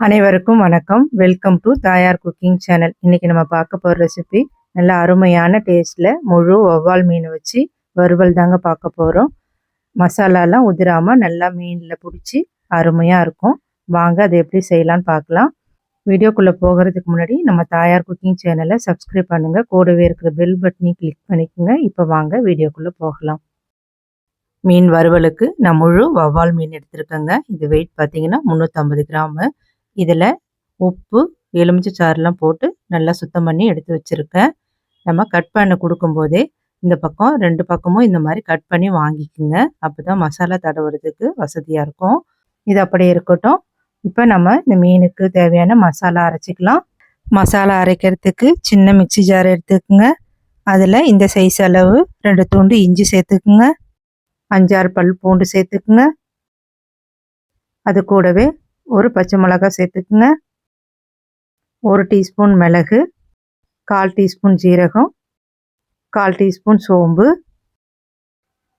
அனைவருக்கும் வணக்கம். Welcome to Thayar cooking channel இன்றைக்கி நம்ம பார்க்க போகிற ரெசிபி நல்ல அருமையான டேஸ்ட்டில் முழு ஒவ்வால் மீனை வச்சு வறுவல் தாங்க பார்க்க போகிறோம் மசாலாலாம் உதிராமல் நல்லா மீனில் பிடிச்சி அருமையாக இருக்கும். வாங்க அதை எப்படி செய்யலான்னு பார்க்கலாம். வீடியோக்குள்ளே போகிறதுக்கு முன்னாடி நம்ம தாயார் குக்கிங் சேனலை சப்ஸ்கிரைப் பண்ணுங்கள் கூடவே இருக்கிற பெல் பட்டனையும் கிளிக் பண்ணிக்கோங்க. இப்போ வாங்க வீடியோக்குள்ளே போகலாம். மீன் வறுவலுக்கு நான் முழு வவ்வால் மீன் எடுத்திருக்கேங்க. இது வெயிட் பார்த்தீங்கன்னா முந்நூற்றம்பது கிராமு. இதில் உப்பு எலுமிச்சை சாறுலாம் போட்டு நல்லா சுத்தம் பண்ணி எடுத்து வச்சுருக்கேன். நம்ம கட் பண்ண கொடுக்கும்போதே இந்த பக்கம் ரெண்டு பக்கமும் இந்த மாதிரி கட் பண்ணி வாங்கிக்குங்க. அப்போ தான் மசாலா தடவுறதுக்கு வசதியாக இருக்கும். இது அப்படியே இருக்கட்டும். இப்போ நம்ம இந்த மீனுக்கு தேவையான மசாலா அரைச்சிக்கலாம். மசாலா அரைக்கிறதுக்கு சின்ன மிக்சி ஜார் எடுத்துக்கோங்க. அதில் இந்த சைஸ் அளவு ரெண்டு துண்டு இஞ்சி சேர்த்துக்குங்க. அஞ்சாறு பல் பூண்டு சேர்த்துக்குங்க. அது கூடவே ஒரு பச்சை மிளகாய் சேர்த்துக்குங்க. ஒரு டீஸ்பூன் மிளகு கால் டீஸ்பூன் ஜீரகம் கால் டீஸ்பூன் சோம்பு.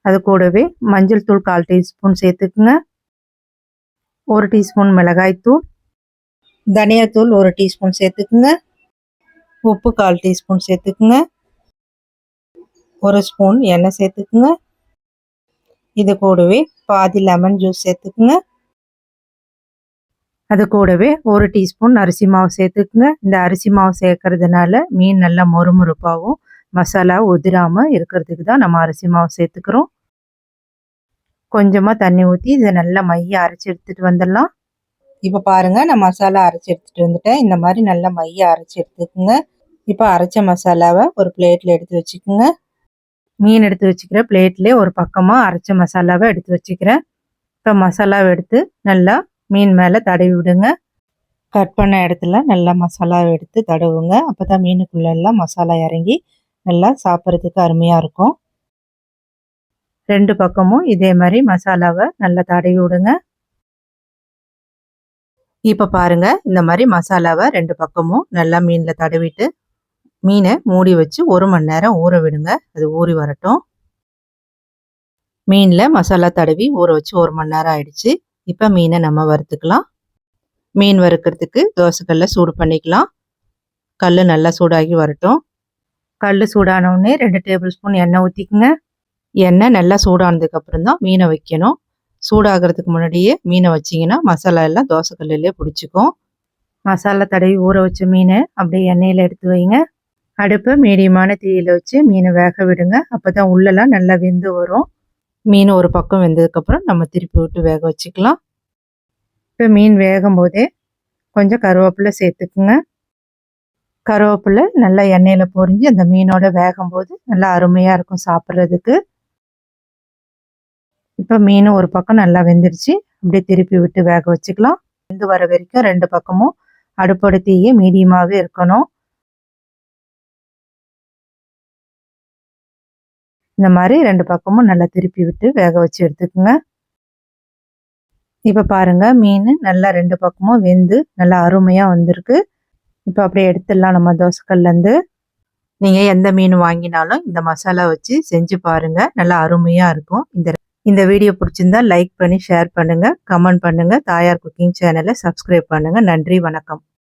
அது கூடவே மஞ்சள் தூள் கால் டீஸ்பூன் சேர்த்துக்குங்க. ஒரு டீஸ்பூன் மிளகாய்த்தூள் தனியாத்தூள் ஒரு டீஸ்பூன் சேர்த்துக்குங்க. உப்பு கால் டீஸ்பூன் சேர்த்துக்குங்க. ஒரு ஸ்பூன் எண்ணெய் சேர்த்துக்குங்க. இது கூடவே பாதி லெமன் ஜூஸ் சேர்த்துக்குங்க. அது கூடவே ஒரு டீஸ்பூன் அரிசி மாவு சேர்த்துக்குங்க. இந்த அரிசி மாவு சேர்க்கறதுனால மீன் நல்லா மொறுமொறுப்பாகவும் மசாலா உதிராமல் இருக்கிறதுக்கு தான் நம்ம அரிசி மாவு சேர்த்துக்கிறோம். கொஞ்சமாக தண்ணி ஊற்றி இதை நல்லா மைய அரைச்சி எடுத்துகிட்டு வந்துடலாம். இப்போ பாருங்கள் நான் மசாலா அரைச்சி எடுத்துகிட்டு வந்துட்டேன். இந்த மாதிரி நல்லா மைய அரைச்சி எடுத்துக்கோங்க. இப்போ அரைச்ச மசாலாவை ஒரு பிளேட்டில் எடுத்து வச்சுக்கோங்க. மீன் எடுத்து வச்சுக்கிற பிளேட்லேயே ஒரு பக்கமாக அரைச்ச மசாலாவை எடுத்து வச்சுக்கிறேன். இப்போ மசாலாவை எடுத்து நல்லா மீன் மேலே தடவி விடுங்க. கட் பண்ண இடத்துல நல்லா மசாலா எடுத்து தடவுங்க. அப்போ தான் மீனுக்குள்ளெல்லாம் மசாலா இறங்கி நல்லா சாப்பிட்றதுக்கு அருமையாக இருக்கும். ரெண்டு பக்கமும் இதே மாதிரி மசாலாவை நல்லா தடவி விடுங்க. இப்போ பாருங்கள் இந்த மாதிரி மசாலாவை ரெண்டு பக்கமும் நல்லா மீனில் தடவிட்டு மீனை மூடி வச்சு ஒரு மணி நேரம் ஊற விடுங்க. அது ஊறி வரட்டும். மீனில் மசாலா தடவி ஊற வச்சு ஒரு மணி நேரம் ஆயிடுச்சு. இப்போ மீனை நம்ம வறுத்துக்கலாம். மீன் வறுக்கிறதுக்கு தோசைக்கல்ல சூடு பண்ணிக்கலாம். கல் நல்லா சூடாகி வரட்டும். கல் சூடானவுடனே ரெண்டு டேபிள் ஸ்பூன் எண்ணெய் ஊற்றிக்குங்க எண்ணெய் நல்லா சூடானதுக்கப்புறம் தான் மீனை வைக்கணும். சூடாகிறதுக்கு முன்னாடியே மீனை வச்சிங்கன்னா மசாலா எல்லாம் தோசைக்கல்லிலே பிடிச்சிக்கும். மசாலா தடவி ஊற வச்ச மீனை அப்படியே எண்ணெயில் எடுத்து வைங்க. அடுப்பை மீடியமான தீயில் வச்சு மீனை வேக விடுங்க. அப்போ தான் உள்ளெல்லாம் நல்லா வெந்து வரும். மீன் ஒரு பக்கம் வெந்ததுக்கப்புறம் நம்ம திருப்பி விட்டு வேக வச்சுக்கலாம். இப்போ மீன் வேகும் போதே கொஞ்சம் கருவேப்பிலை சேர்த்துக்குங்க. கருவேப்பிலை நல்லா எண்ணெயில் பொரிஞ்சு அந்த மீனோட வேகும் போது நல்லா அருமையாக இருக்கும் சாப்பிட்றதுக்கு. இப்போ மீன் ஒரு பக்கம் நல்லா வெந்துருச்சு. அப்படியே திருப்பி விட்டு வேக வச்சுக்கலாம். வெந்து வர வரைக்கும் ரெண்டு பக்கமும் அடுப்போட மீடியமாகவே இருக்கணும். இந்த மாதிரி ரெண்டு பக்கமும் நல்லா திருப்பி விட்டு வேக வச்சு எடுத்துக்கோங்க. இப்போ பாருங்கள் மீன் நல்லா ரெண்டு பக்கமும் வெந்து நல்லா அருமையாக வந்திருக்கு. இப்போ அப்படியே எடுத்துடலாம் நம்ம தோசைக்கல்லேருந்து நீங்கள் எந்த மீன் வாங்கினாலும் இந்த மசாலா வச்சு செஞ்சு பாருங்கள் நல்லா அருமையாக இருக்கும். இந்த இந்த வீடியோ பிடிச்சிருந்தா லைக் பண்ணி ஷேர் பண்ணுங்கள் கமெண்ட் பண்ணுங்கள் தாயார் குக்கிங் சேனலை சப்ஸ்கிரைப் பண்ணுங்கள் நன்றி வணக்கம்.